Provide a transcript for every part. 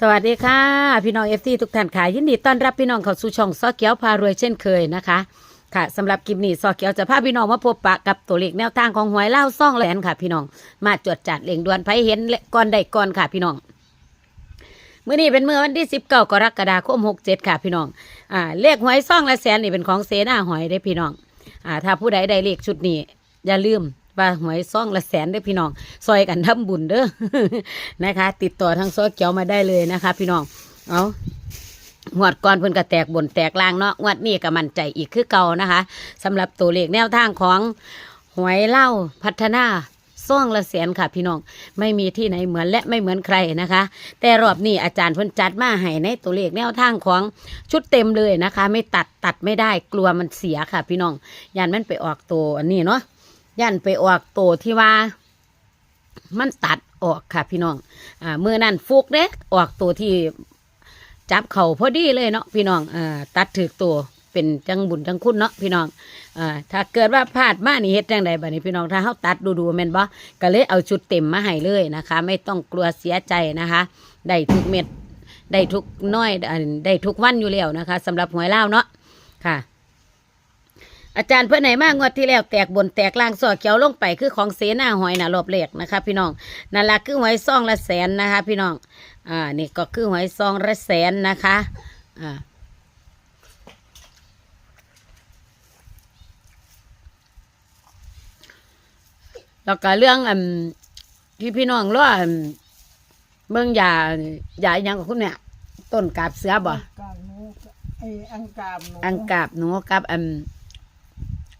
สวัสดีค่ะ พี่น้องเอฟซีทุกท่านค่ะยินดีต้อนรับพี่น้องเข้าสู่ช่องซอเกียวพารวยเช่นเคยนะคะค่ะสำหรับคลิปนี้ซอเกียวจะพาพี่น้องมาพบปะกับตัวเลขแนวทางของหวยเล่าซ่องแหลนค่ะ พี่น้องมาจดจัดเลียงดวนไผเห็นและก่อนใดก่อนค่ะ พี่น้องเมื่อนี้เป็นเมื่อวันที่19กรกฎาคม67ค่ะ พี่น้องอ่าเลขหวยซ่องและแสนนี่เป็นของเสนาหอยได้พี่น้องอ่าถ้าผู้ใดได้เลขชุดนี้อย่าลืม ว่าหวยซ่องละแสนได้อพี่น้องซอยกันทำบุญเด้อนะคะ ติดต่อทางซอเกียวมาได้เลยนะคะ พี่น้องเอางวดก่อนเพิ่นก็แตกบนแตกล่างเนาะงวดนี้ก็มั่นใจอีกคือเก่านะคะสำหรับตัวเลขแนวทางของหวยเล่าพัฒนาซ่องละแสนค่ะพี่น้องไม่มีที่ไหนเหมือนและไม่เหมือนใครนะคะ แต่รอบนี้อาจารย์เพิ่นจัดมาให้ในตัวเลขแนวทางของชุดเต็มเลยนะคะ ไม่ตัดตัดไม่ได้กลัวมันเสียค่ะ พี่น้องยันมันไปออกตัวอันนี้เนาะ ยันไปออกตัวที่ว่า มันตัดออกค่ะพี่น้องอ่าเมื่อนั้นฟุกเด้ออกตัวที่จับเข่าพอดีเลยเนาะพี่น้องอ่าตัดถือตัวเป็นจังบุญจังคุณเนาะพี่น้องอ่าถ้าเกิดว่าพลาดมานี่เฮ็ดจังใดบัดนี้พี่น้องถ้าเฮาตัดดูๆแม่นบ่ก็เลยเอาชุดเต็มมาให้เลยนะคะ ไม่ต้องกลัวเสียใจนะคะ ได้ทุกเม็ดได้ทุกน้อยได้ทุกวันอยู่แล้วนะคะสำหรับหวยลาวเนาะค่ะ อาจารย์เพื่อนไหนมากงวดที่แล้วแตกบนแตกล่างสอเขียวลงไปคือของเสนาหอยนะรอบแรกนะคะพี่น้องนั่นละคือหวยซองละแสนนะคะ พี่น้องอ่านี่ก็คือหวยซองละแสนนะคะอ่าแล้วก็เรื่องอันที่พี่น้องรู้ว่าอันเมืองยายาอหยังกับคุณเนี่ยต้นกาบเสือบ่อังกาบหนูไออังกาบหนูอังกาบหนูกับอัน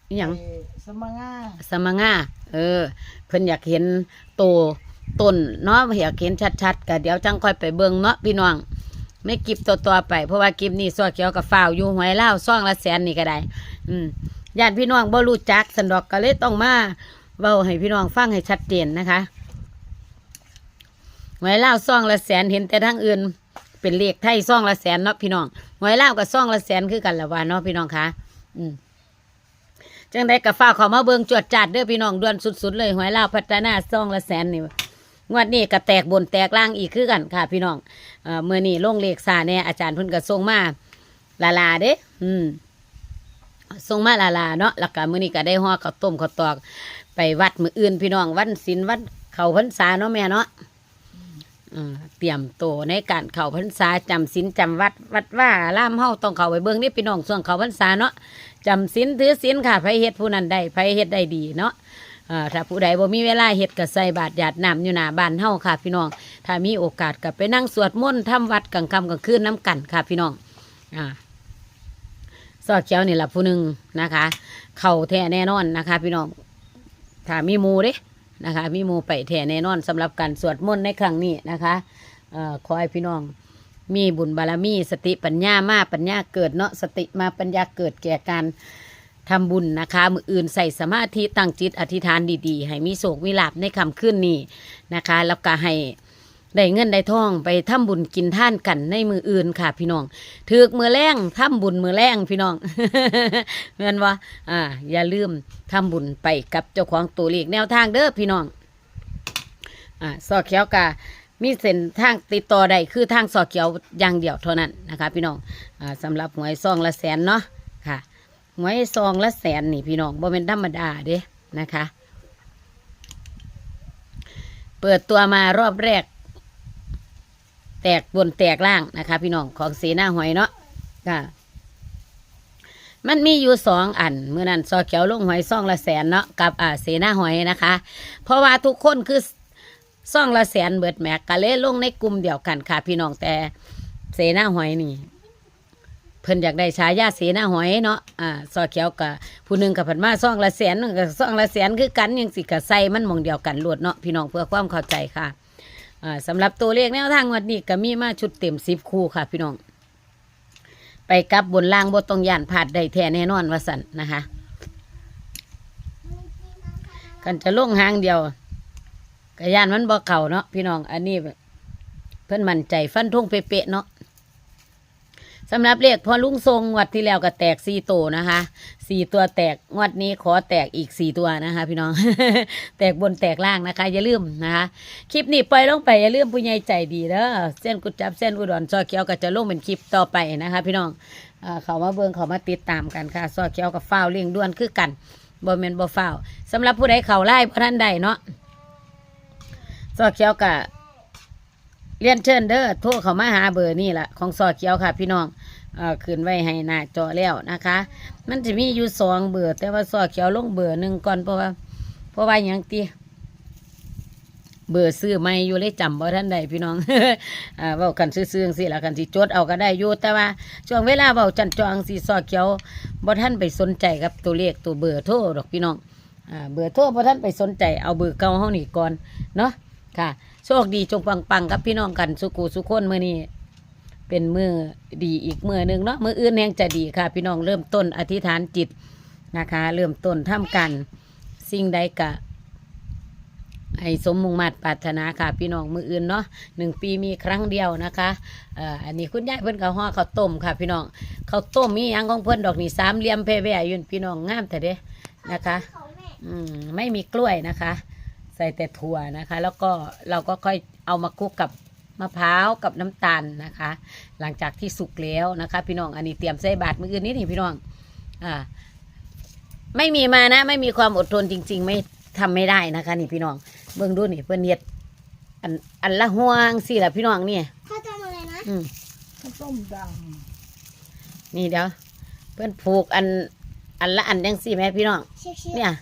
อหยังไอ้สมังงาสมังงาเออ เพิ่นอยากเห็นโตต้นเนาะอยากเห็นชัดๆก็เดี๋ยวจังค่อยไปเบิ่งเนาะพี่น้องไม่กิบตัวตัวๆไป เพราะว่ากิบนี่ซัวเขียวกับฝ้าวอยู่หวยเล่าวซ่องละแสนนี่ก็ได้ อืมญาติพี่น้องบ่รู้จักสันดอกก็เลยต้องมาเว้าให้พี่น้องฟังให้ชัดเจนนะคะหวยเล่าวซ่องละแสนเห็นแต่ทางอื่น เป็นเลขไทยซ่องละแสนเนาะพี่น้องหวยเล่าวกับซ่องละแสนคือกันละว่าเนาะพี่น้องคะอืม จังได้กับฝ้าขามาเบิงจวดจัดเด้อพี่น้องด่วนสุดๆเลยหวยลาวพัฒนาซองละแสนนี่งวดนี้ก็แตกบนแตกล่างอีกคือกันค่ะ พี่น้องเอ่อเมื่อนี้ลงเลขซาเนี่ยอาจารย์เพิ่นก็ส่งมาลาลาเด้ อืมส่งมาลาลาเนาะแล้วก็มื้อนี้ก็ได้ห่อข้าวต้มข้าวตอก ไปวัดมืออื่นพี่น้องวันศีลวันเขาพรรษาเนาะแม่เนาะอ่าเตรียมโตวในการเข้าพรรษาจำศีลจำวัดวัดว่าล่ามเฮาต้องเข้าไปเบิ่งนี่พี่น้องส่วงเข้าพรรษาเนาะ จำศีลถือศีลค่ะไผเฮ็ดผู้นั้นได้ไผเฮ็ดได้ดีเนาะอ่าถ้าผู้ใดบ่มีเวลาเฮ็ดก็ใส่บาตรหยาดน้ำอยู่หน้าบ้านเฮาค่ะ พี่น้อง ถ้ามีโอกาสก็ไปนั่งสวดมนต์ทำวัดกลางค่ำกลางคืนน้ำกันค่ะ พี่น้องอ่าซอเขียวนี่ล่ะผู้หนึ่งนะคะ เข้าแท้แน่นอนนะคะ พี่น้องถ้ามีมูเด้นะคะ มีมูไปแท้แน่นอนสำหรับการสวดมนต์ในครั้งนี้นะคะเอ่อขอให้พี่น้อง มีบุญบารมีสติปัญญามาปัญญาเกิดเนาะสติมาปัญญาเกิดแก่การทำบุญนะคะมืออื่นใส่สมาธิตั้งจิตอธิษฐานดีๆ ให้มีโศกวิลาบในคำขึ้นนี้นะคะ แล้วก็ให้ได้เงินได้ทองไปทำบุญกินท่านกันในมืออื่นค่ะ พี่น้องถือกมือแรงทำบุญมือแรงพี่น้องเม่นว่าอ่า อย่าลืมทำบุญไปกับเจ้าของตัวเลขแนวทางเด้อพี่น้อง อ่าซอเขียวกะ มีเส้นทางติดต่อได้คือทางซอเขียวอย่างเดียวเท่านั้นนะคะพี่น้องอ่าสำหรับหวยซองละแสนเนาะค่ะหวยซองละแสนนี่พี่น้องบ่เป็นธรรมดาเด้นะคะ เปิดตัวมารอบแรก แตกบนแตกล่างนะคะ พี่น้องของสีหน้าหวยเนาะค่ะ มันมีอยู่สองอันเมื่อนั้นซอเขียวลงหอยซองละแสนเนาะกับอ่าเสนาหอยนะคะ เพราะว่าทุกคนคือ ซ่องละแสนเบิดแม็กกะเลยลงในกลุ่มเดียวกันค่ะ พี่น้องแต่เสนาหอยนี่ เพิ่นอยากได้ฉายาเสนาหอยเนาะอ่าซอเขียวกับผู้หนึ่งกับผันมาซ่องละแสนกับซ่องละแสนคือกันยังสิกับใส่มันมองเดียวกันลวดเนาะพี่น้องเพื่อความเข้าใจค่ะอ่าสำหรับตัวเลขแนวทางวันนี้ก็มีมาชุดเต็มสิบคู่ค่ะ พี่น้องไปกับบนล่างบตรงย่านผาดได้แท้แน่นอนว่าสันนะคะกันจะลงหางเดียว กยานมันบ่เข่าเนาะพี่น้อง อันนี้เพิ่นมั่นใจฟันท่งเป๊ะเนาะสำหรับเลขพอลุงทรงงวดที่แล้วก็แตกสี่ตัวนะคะสี่ตัวแตกงวดนี้ขอแตกอีกสี่ตัวนะคะ พี่น้อง แตกบนแตกล่างนะคะ อย่าลืมนะคะคลิปนี้ปล่อยลงไปอย่าลืมผู้ใหญ่ใจดีเด้อเส้นกุดจับเส้นอุดรซอเขียวก็จะลงเป็นคลิปต่อไปนะคะ พี่น้องเอ่อเขามาเบิ่งเขามาติดตามกันค่ะซอเขียวกับฟ้าวเลี้ยงด้วนคือกันบ่แม่นบ่ฟ้าวสำหรับผู้ใดเขาไล่บ่ท่านใดเนาะ ซอเขียวกับเรียนเชิญเด้อโทรเข้ามาหาเบอร์นี่แหละของซอเขียวค่ะ พี่น้องเอ่อขึ้นไว้ให้หน้าจอแล้วนะคะ มันจะมีอยู่สองเบอร์ แต่ว่าซอเขียวลงเบอร์หนึ่งก่อนเพราะว่า เพราะว่าหยังตีเบอร์ซื้อไม่อยู่เลยจำบ่ท่านใดพี่น้อง อ่าเว้ากันซื้อๆจังสิละกันสิจดเอาก็ได้อยู่แต่ว่าช่วงเวลาเว้าจันจองสิซอเขียวบ่ท่านไปสนใจกับตัวเลขตัวเบอร์โทรดอกพี่น้องอ่าเบอร์โทรบ่ท่านไปสนใจเอาเบอร์เก่าเฮานี่ก่อนเนาะ ค่ะ โชคดีจงปังๆกับพี่น้องกันสุกูสุคนเมื้อนี้เป็นมือดีอีกมือหนึ่งเนาะมืออื่นแห่งจะดีค่ะ พี่น้องเริ่มต้นอธิษฐานจิตนะคะ เริ่มต้นทำกัน สิ่งใดกะให้สมมุงมาตรปรารถนาค่ะ พี่น้องมืออื่นเนาะหนึ่งปีมีครั้งเดียวนะคะเอ่ออันนี้คุณยายเพิ่นกับห่อข้าวต้มค่ะ พี่น้องข้าวต้มมีหยังของเพิ่นดอกนี่สามเหลี่ยมแพ่แว่อยืนพี่น้องงามแต่เด้นะคะ อืมไม่มีกล้วยนะคะ ใส่แต่ถั่วนะคะ แล้วก็เราก็ค่อยเอามาคลุกกับมะพร้าวกับน้ำตาลนะคะ หลังจากที่สุกแล้วนะคะ พี่น้องอันนี้เตรียมใส่บาตรมืออื่นนี่นี่พี่น้องอ่าไม่มีมานะ ไม่มีความอดทนจริง ๆ ไม่ทำไม่ได้นะคะ นี่พี่น้องเบิ่งดูนี่เพื่อนเนียดอันอันละห่วงสิละพี่น้องเนี่ยข้าวต้มอะไรนะอืมข้าวต้มดังนี่เดี๋ยวเพื่อนผูกอันอันละอันยังสี่แม่พี่น้องเชือกเชือกเนี่ย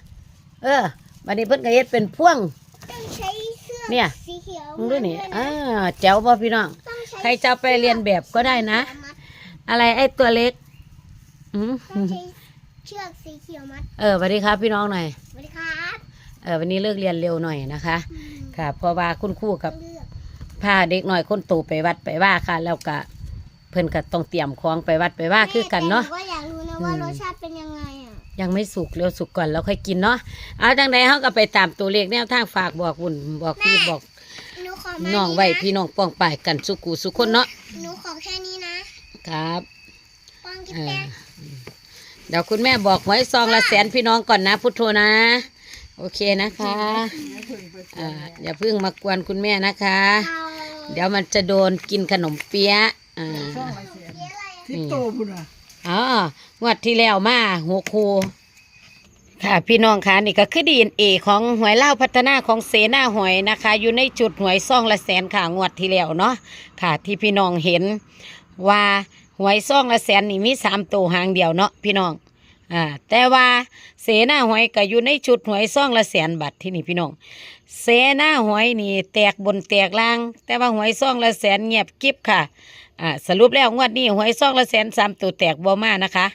เออ วันนี้เพื่อนก็เฮ็ดเป็นพ่วง ต้องใช้เสื้อกเนี่ย สีเขียวมึงดูนี่มัดอ่าด้วยะแจ๋วป่ะพี่น้อง ต้องใช้ใครจะเอาไปเรียนแบบก็ได้นะ มัดอะไรไอ้ตัวเล็กอืมต้องใช้เชือกสีเขียวมัดเออสวัสดีครับพี่น้องหน่อย สวัสดีครับเออวันนี้เลิกเรียนเร็วหน่อยนะคะ อืมค่ะเพราะว่าคุณครูกับเลือกพาเด็กหน่อยคนโตไปวัดไปว่าค่ะ แล้วก็เพิ่นก็ต้องเตรียมของไปวัดไปว่าคือกันเนาะ แม่แต่หก็อยากรู้นะว่าอืม รสชาติเป็นยังไงอะ ยังไม่สุกเร็วสุกก่อนแล้วค่อยกินเนาะเอาจังใดเฮาก็ไปตามตัวเลขแนวทางฝากบอกบุญบอกพี่บอกหนูขอมาน้องไว้นะพี่น้องป้องป่ายกันสุกูสุคนเนาะหนูขอแค่นี้นะครับป้องกิ๊บเออแป้งเดี๋ยวคุณแม่บอกไว้ซองละแสนพี่น้องก่อนนะ พุทโธนะ โอเคนะคะไม่ถึงไปอ่าอย่าเพิ่งมากวนคุณแม่นะคะ เอาเดี๋ยวมันจะโดนกินขนมเปี๊ยะอ่า ช่องละเสียนเขียนอะไรอะที่โตพุ่นอะ อ๋องวดที่แล้วมาหัวครูค่ะพี่น้องคะนี่ก็คือดีเอ็นเอของหวยเล่าพัฒนาของเสนาหวยนะคะ อยู่ในจุดหวยซ่องละแสนค่ะงวดที่แล้วเนาะค่ะ ที่พี่น้องเห็นว่าหวยซ่องละแสนนี่มีสามตัวหางเดียวเนาะพี่น้อง อ่าแต่ว่าเสนาหวยก็อยู่ในจุดหวยซ่องละแสนบาทที่นี่พี่น้องเสนาหวยนี่แตกบนแตกล่าง แต่ว่าหวยซ่องละแสนเงียบกิบค่ะอ่าสรุปแล้วงวดนี้หวยซองละแสนสามตัวแตกบ่มานะคะ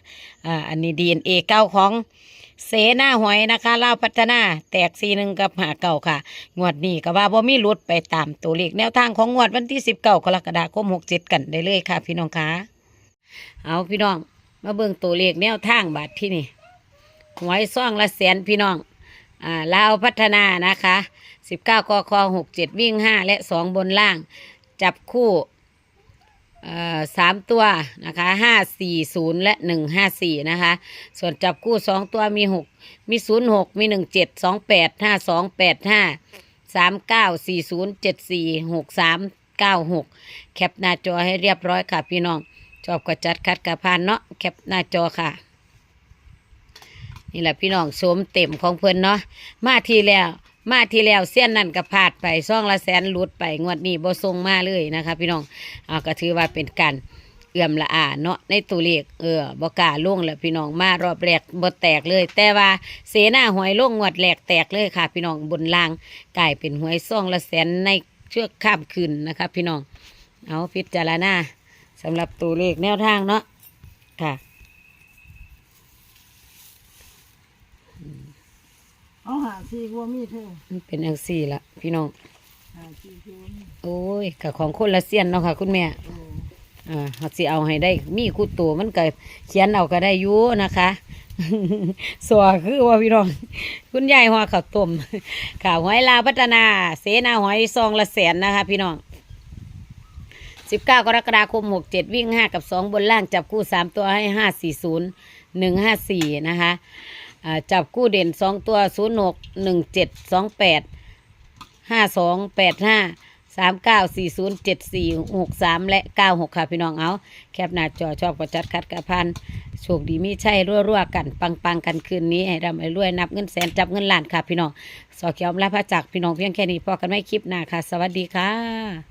อ่าอันนี้ดีเอ็นเอเก้าของเสนาหวยนะคะเล่าพัฒนาแตกสีหนึ่งกับหาเก่าค่ะ งวดนี้ก็ว่าบ่มีหลุดไปตามตัวเลขแนวทางของงวดวันที่สิบเก้ากรกฎาคมหกเจ็ดกันได้เลยค่ะ พี่น้องคะเอาพี่น้อง มาเบิ่งตัวเลขแนวทางบาทที่นี่หวยซองละแสนพี่น้องอ่าลาวพัฒนานะคะสิบเก้ากคหกเจ็ดวิ่งห้าและสองบนล่าง จับคู่เอ่อสามตัวนะคะห้าสี่ศูนย์และหนึ่งห้าสี่นะคะ ส่วนจับคู่สองตัวมีหกมีศูนย์หกมีหนึ่งเจ็ดสองแปดห้าสองแปดห้าสามเก้าสี่ศูนย์เจ็ดสี่หกสามเก้าหกแคปหน้าจอให้เรียบร้อยค่ะพี่น้อง อบก็จัดคัดกระพานเนาะแคปหน้าจอค่ะนี่แหละพี่น้องโสมเต็มของเพิ่อนเนาะมาทีแล้ว มาทีแล้วเส้นนั่นก็พลาดไปซ่องละแสนหลุดไปงวดนี้บ่ทรงมาเลยนะคะ พี่น้องเอาก็ถือว่าเป็นการเอื่อมละอาเนาะในตัวเลขเออบ่กล้าลงแล้วพี่น้องมารอบแรกบ่แตกเลย แต่ว่าเสนาหวยล่วงงวดแรกแตกเลยค่ะ พี่น้องบนล่างกลายเป็นหวยซ่องละแสนในเชือกข้ามคืนนะคะ พี่น้องเอาพิจารณา สำหรับตัวเลขแนวทางเนาะค่ะเอาหาซีกว่ามีเธอมันเป็นอังสี่ละพี่น้อง หาซีกว่ามีโอ้ยกับของคนละเซียนเนาะค่ะ คุณแม่ โอ้อ่าเขาสิเอาให้ได้ มีคู่ตัวมันก็เขียนเอาก็ได้อยู่นะคะ สัวคือว่าพี่น้อง คุณยายหัวข้าวต้มข่าวหอยลาวพัฒนา เสนาหอยซองละแสนนะคะ พี่น้อง สิบเก้ากรกฎาคมหกเจ็ดวิ่งห้ากับสองบนล่างจับคู่สามตัวให้ห้าสี่ศูนย์หนึ่งห้าสี่นะคะอ่าจับคู่เด่นสองตัวศูนย์หกหนึ่งเจ็ดสองแปดห้าสองแปดห้าสามเก้าสี่ศูนย์เจ็ดสี่หกสามและเก้าหกค่ะ พี่น้องเอา แคปหน้าจอชอบประจัดคัดกระพันโชคดีมีใช่รั่วๆกัน ปังๆ กันคืนนี้ ให้ร่ำให้รวยนับเงินแสนจับเงินล้านค่ะ พี่น้อง สอเขียวอมลาพระจากพี่น้องเพียงแค่นี้พอกันไม่คลิปหน้าค่ะ สวัสดีค่ะ